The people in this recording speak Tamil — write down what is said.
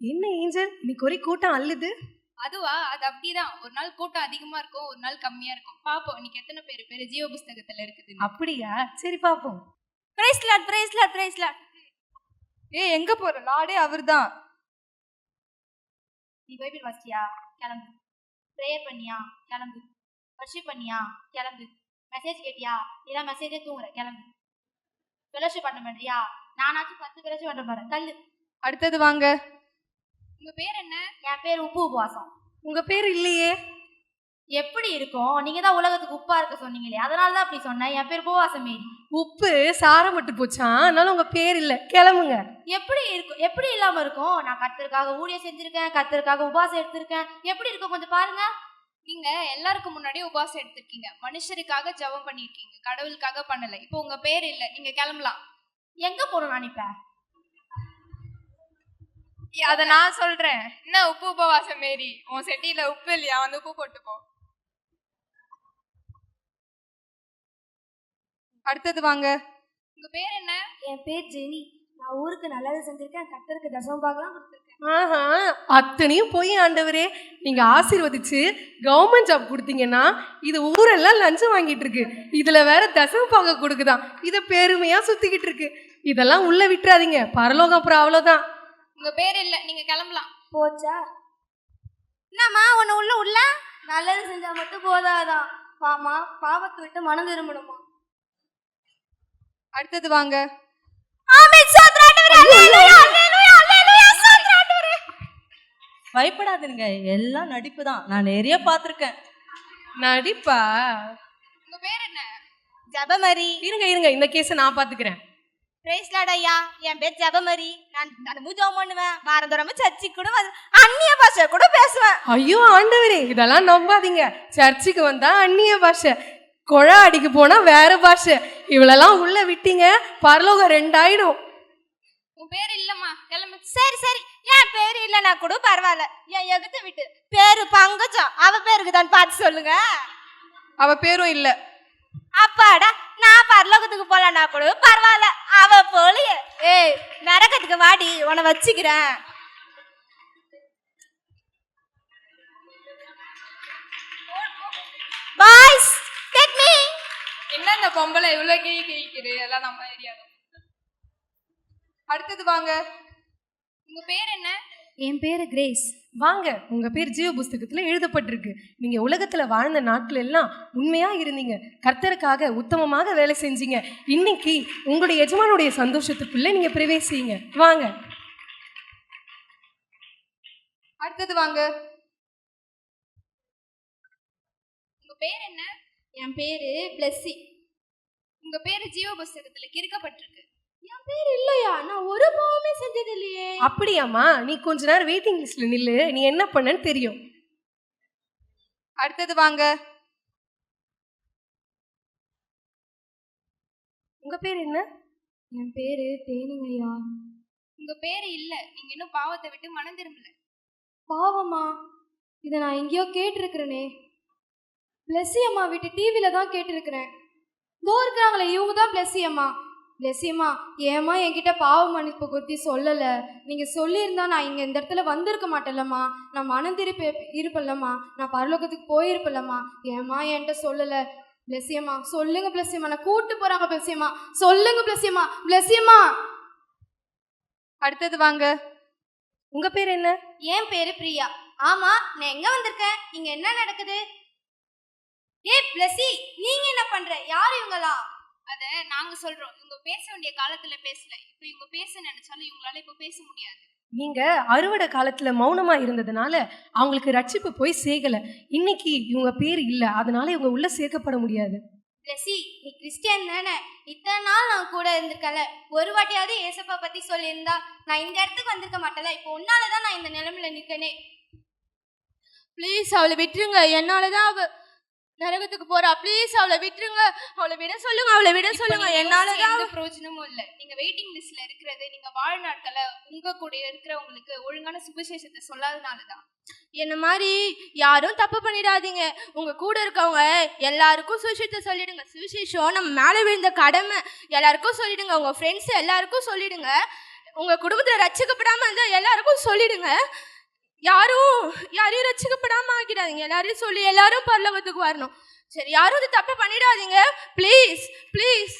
என்ன ஏஞ்சல்? இன்னைக்கு ஒரே கூட்டம் அள்ளுது. அதுவா? அது அப்படிதான். ஒரு நாள் கூட்டம் அதிகமா இருக்கும் ஒரு நாள் கம்மியா இருக்கும். பாப்போம் இன்னைக்கு எத்தனை பேர்? பேர் ஜீவ புஸ்தகத்துல இருக்குது அப்படியா? சரி பாப்போம். Price lot price lot price lot ஏ எங்க போற? லாடே அவர்தான். நீ பைபிள் வாசிச்சியா? கிளம்பு. ப்ரேயர் பண்ணியா? கிளம்பு. வர்ஷிப் பண்ணியா? கிளம்பு. மெசேஜ் கேட்டியா? இல்ல மெசேஜே தூங்குற? கிளம்பு. ஃபெலோஷிப் பண்ண மாட்டியா? நானாச்சும் பத்து ஃபெலோஷிப் பண்ண போறேன். கல்லு அடுத்தது வாங்க. உங்க பேர் என்ன? என் பேர் உப்பு உபவாசம். உங்க பேர் இல்லையே. எப்படி இருக்கும்? நீங்க தான் உலகத்துக்கு உப்பா இருக்க சொன்னீங்களே அதனால தான் அப்படி சொன்னேன். என் பேர் உபவாசம். உப்பு சாரம் விட்டு போச்சான் அதனால உங்க பேர் இல்ல. கிளம்புங்க. எப்படி இருக்கும் எப்படி இல்லாம இருக்கும்? நான் கத்தருக்காக ஊழியம் செஞ்சிருக்கேன் கத்தருக்காக உபவாசம் எடுத்திருக்கேன். எப்படி இருக்கும் கொஞ்சம் பாருங்க. நீங்க எல்லாருக்கும் முன்னாடி உபவாசம் எடுத்திருக்கீங்க. மனுஷருக்காக ஜெபம் பண்ணிருக்கீங்க கடவுளுக்காக பண்ணல. இப்போ உங்க பேர் இல்ல. நீங்க கிளம்பலாம். எங்க போகணும் நான் இப்ப? அத நான் சொல்றேன். என்ன உப்பு உபவாசம் மாரி? உன் செட்டியில உப்பு இல்லையா? வந்து உப்பு போட்டுக்கோ அடுத்தது வாங்க. உங்க பேர் என்ன? என் பேர் ஜெனி. நான் ஊருக்கு நல்லது செஞ்சிருக்கேன். கத்தருக்கு தசம பாகலாம் கொடுத்துருக்கேன். ஆஹா அத்தனையும் போய் ஆண்டவரே நீங்க ஆசீர்வதிச்சு கவர்மெண்ட் ஜாப் கொடுத்தீங்கன்னா இது ஊரெல்லாம் லஞ்சம் வாங்கிட்டு இருக்கு. இதுல வேற தசம பாக கொடுக்குதாம் இத பெருமையா சுத்திக்கிட்டு இருக்கு. இதெல்லாம் உள்ள விட்டுறாதீங்க. பரலோகம் அப்புறம் அவ்வளவுதான். உங்க பேர் இல்ல. நீங்க கிளம்பலாம். போச்சா? என்னம்மா உன்னை உள்ள உள்ள? நல்லது செஞ்சா மட்டும் போதாதான் பாமா பாவத்தை விட்டு மனம் திரும்பணுமா அடுத்தது வாங்க. பயப்படாதீங்க எல்லாம் நடிப்பு தான். நான் நிறைய பார்த்துருக்கேன். நடிப்பா? உங்க பேர் என்ன? ஜபமரி. இருங்க இருங்க இந்த கேஸை நான் பாத்துக்கிறேன் ஐயா என் பேர் ஜபமரி. நான் நான் பூஜம் பண்ணுவேன். வாரந்தோறமா சர்ச்சுக்கு கூட அந்நிய பாஷை கூட பேசுவேன். ஐயோ ஆண்டவரே இதெல்லாம் நம்பாதீங்க. சர்ச்சுக்கு வந்தா அந்நிய பாஷை. கொழா அடிக்கு போனா வேற பாஷை. இவளெல்லாம் உள்ள விட்டீங்க. பரலோகம் ரெண்டாயிடும். உன் பேர் இல்லம்மா. கிளம்பு. சரி சரி. என் பேரு இல்லைன்னா கூட பரவாயில்ல. என் எகுத்து விட்டு. பேரு பங்கஜம். அவ பேருக்கு தான் பார்த்து சொல்லுங்க. அவ பேரும் இல்ல. அப்பாடா நான் பரலோகத்துக்கு போலனா கூட பரவாயில்ல. அவ போலிய ஏய் நரகத்துக்கு வாடி உன வச்சுக்கிறேன். பாய்ஸ் டேக் மீ என்ன இந்த பொம்பளை இவ்வளவு கிழி கிழிக்குது? எல்லாம் நம்ம ஏரியா அடுத்தது வாங்க. உங்க பேர் என்ன? என் பேரு கிரேஸ். வாங்க உங்க பேர் ஜீவ புஸ்தகத்துல எழுதப்பட்டிருக்கு. நீங்க உலகத்துல வாழ்ந்த நாட்கள் எல்லாம் உண்மையா இருந்தீங்க. கர்த்தருக்காக உத்தமமாக வேலை செஞ்சீங்க. இன்னைக்கு உங்களுடைய எஜமானுடைய சந்தோஷத்துக்குள்ள நீங்க பிரவேசிங்க. வாங்க. அடுத்தது வாங்க. உங்க பேர் என்ன? என் பேரு பிளஸ்ஸி. உங்க பேரு ஜீவ புஸ்தகத்துல கிறுக்கப்பட்டிருக்கு. என் பேர் இல்லையா? நான் ஒரு பாவமே செஞ்சது இல்லையே அப்படியாம்மா. நீ கொஞ்ச நேரம் வெயிட்டிங் லிஸ்ட்ல நில்லு. நீ என்ன பண்ணன்னு தெரியும். அடுத்தது வாங்க. உங்க பேர் என்ன? என் பேரு தேனிங்கய்யா. உங்க பேரு இல்ல. நீங்க இன்னும் பாவத்தை விட்டு மனம் திரும்பல. பாவமா? இதை நான் எங்கேயோ கேட்டிருக்கிறேனே. பிளஸ்ஸி அம்மா வீட்டு டிவியில தான் கேட்டிருக்கிறேன். இதோ இருக்கிறாங்களே இவங்க தான் பிளஸ்ஸி அம்மா லெசிமா ஏமா ஏம்மா என்கிட்ட பாவ மன்னிப்பு குறித்து சொல்லலை? நீங்கள் சொல்லியிருந்தா நான் இங்கே இந்த இடத்துல வந்திருக்க மாட்டேன்லம்மா. நான் மனம் திருப்பி இருப்பல்லம்மா நான் பரலோகத்துக்கு போயிருப்பல்லம்மா ஏம்மா என்கிட்ட சொல்லலை? பிளஸ்ஸியம்மா சொல்லுங்க பிளஸ்ஸியம்மா நான் கூட்டு போறாங்க பிளஸ்ஸியம்மா சொல்லுங்க பிளஸ்ஸியம்மா பிளஸ்ஸியம்மா அடுத்தது வாங்க. உங்க பேர் என்ன? என் பேரு பிரியா. ஆமா நான் எங்க வந்திருக்கேன்? இங்க என்ன நடக்குது? ஏ பிளஸி நீங்க என்ன பண்ற? யார் இவங்களா? அத நாங்க சொல்றோம். இவங்க பேச வேண்டிய காலத்துல பேசல. இப்ப இவங்க பேச நினைச்சாலும் இவங்களால இப்ப பேச முடியாது. நீங்க அறுவடை காலத்துல மௌனமா இருந்ததுனால அவங்களுக்கு ரட்சிப்பு போய் சேகல. இன்னைக்கு இவங்க பேர் இல்ல. அதனால இவங்க உள்ள சேர்க்கப்பட முடியாது. பிளஸி நீ கிறிஸ்டியன் தானே? இத்தனை நாள் நான் கூட இருந்திருக்கல. ஒரு வாட்டியாவது ஏசப்பா பத்தி சொல்லியிருந்தா நான் இந்த இடத்துக்கு வந்திருக்க மாட்டேன்ல. இப்போ உன்னாலதான் நான் இந்த நிலைமையில நிக்கனே. ப்ளீஸ் அவளை விட்டுருங்க. என்னால தான் அவ நரகத்துக்கு போறா. ப்ளீஸ் அவளை விட்டுருங்க. அவளை விட சொல்லுங்க அவளை விட சொல்லுங்க. என்னால எந்த பிரயோஜனமும் இல்ல. நீங்க வெயிட்டிங் லிஸ்ட்ல இருக்கிறது நீங்க வாழ்நாட்கள உங்க கூட இருக்கிறவங்களுக்கு ஒழுங்கான சுவிசேஷத்தை சொல்லாதனாலதான் என்ன மாதிரி? யாரும் தப்பு பண்ணிடாதீங்க. உங்க கூட இருக்கவங்க எல்லாருக்கும் சுவிசேஷத்தை சொல்லிடுங்க. சுவிசேஷம் நம்ம மேலே விழுந்த கடமை. எல்லாருக்கும் சொல்லிடுங்க. உங்க ஃப்ரெண்ட்ஸ் எல்லாருக்கும் சொல்லிடுங்க. உங்க குடும்பத்துல ரட்சிக்கப்படாம இருந்தா எல்லாருக்கும் சொல்லிடுங்க. யாரும் யாரையும் ரசிக்கப்படாமல் ஆக்கிடாதீங்க. எல்லாரையும் சொல்லி எல்லாரும் பரலவத்துக்கு வரணும். சரி யாரும் இது தப்பு பண்ணிடாதீங்க. Please please